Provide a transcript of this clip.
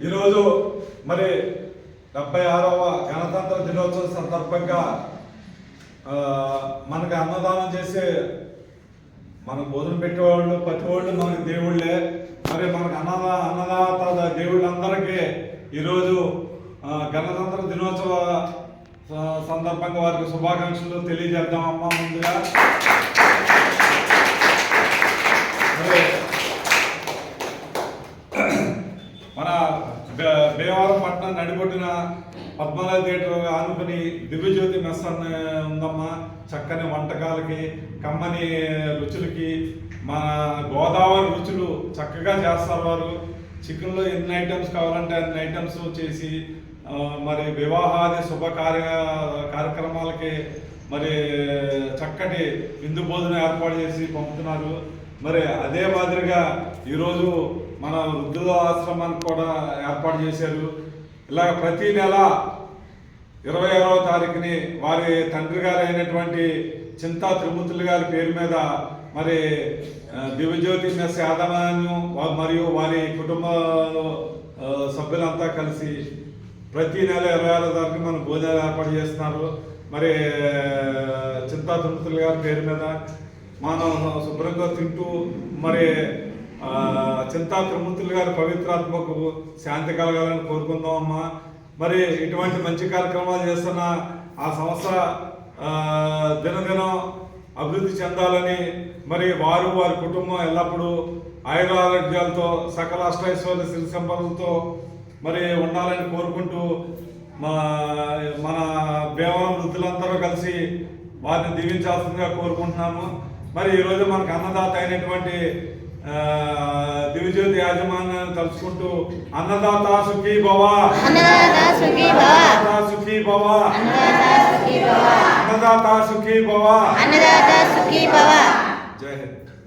ఈరోజు మరి డెబ్బై ఆరవ గణతంత్ర దినోత్సవం సందర్భంగా మనకు మనకి అన్నదానం చేసే మనం భోజనం పెట్టేవాళ్ళు ప్రతి వాళ్ళు మనకి దేవుళ్ళే. మరి మనకు అన్నదా అన్నదాత దేవుళ్ళందరికీ ఈరోజు గణతంత్ర దినోత్సవ సందర్భంగా వారికి శుభాకాంక్షలు తెలియజేద్దామమ్మా ముందుగా మరి మన బే- భీమవరం పట్టణం నడిబొట్టిన పద్మనాభ థియేటర్ ఆనుకుని దివ్యజ్యోతి మెస్ అని ఉందమ్మా. చక్కని వంటకాలకి కమ్మని రుచులకి మన గోదావరి రుచులు చక్కగా చేస్తారు వారు. చికెన్లో ఎన్ని ఐటమ్స్ కావాలంటే అన్ని ఐటమ్స్ చేసి మరి వివాహాది శుభ కార్య కార్యక్రమాలకి మరి చక్కటి విందు భోజనం ఏర్పాటు చేసి పంపుతున్నారు. మరి అదే మాదిరిగా ఈరోజు మన వృద్ధుల ఆశ్రమానికి కూడా ఏర్పాటు చేశారు. ఇలాగ ప్రతి నెల ఇరవై ఆరవ తారీఖుని వారి తండ్రి గారు అయినటువంటి చింతా త్రిమూర్తులు గారి పేరు మీద మరి దివ్యజ్యోతి మెస్ యాదవాన్యం మరియు వారి కుటుంబ సభ్యులంతా కలిసి ప్రతి నెల ఇరవై ఆరో తారీఖు మనం భోజనాలు ఏర్పాటు చేస్తున్నారు. మరి చింతా త్రిమూర్తులు గారి పేరు మీద మనం శుభ్రంగా తింటూ మరి చింతా త్రిమూర్తులు గారి పవిత్రాత్మకు శాంతి కలగాలని కోరుకుందాం అమ్మా మరి ఇటువంటి మంచి కార్యక్రమాలు చేస్తున్న ఆ సంస్థ దినదినం అభివృద్ధి చెందాలని మరి వారు వారి కుటుంబం ఎల్లప్పుడూ ఆయుర ఆరోగ్యాలతో సకల అష్టైశ్వర్య సిరి సంపదలతో మరి ఉండాలని కోరుకుంటూ మా మన భీమవరం వృద్ధులందరూ కలిసి వారిని దీవించాల్సిందిగా కోరుకుంటున్నాము. మరి ఈరోజు మనకు అన్నదాత అయినటువంటి ఆ, దివిజ్యోతి యాజమాన్యాన్ని తలుచుకుంటూ అన్నదాత సుఖీ భవ. సుఖీ భవ. అన్నదాత సుఖీ భవ. జై హింద్.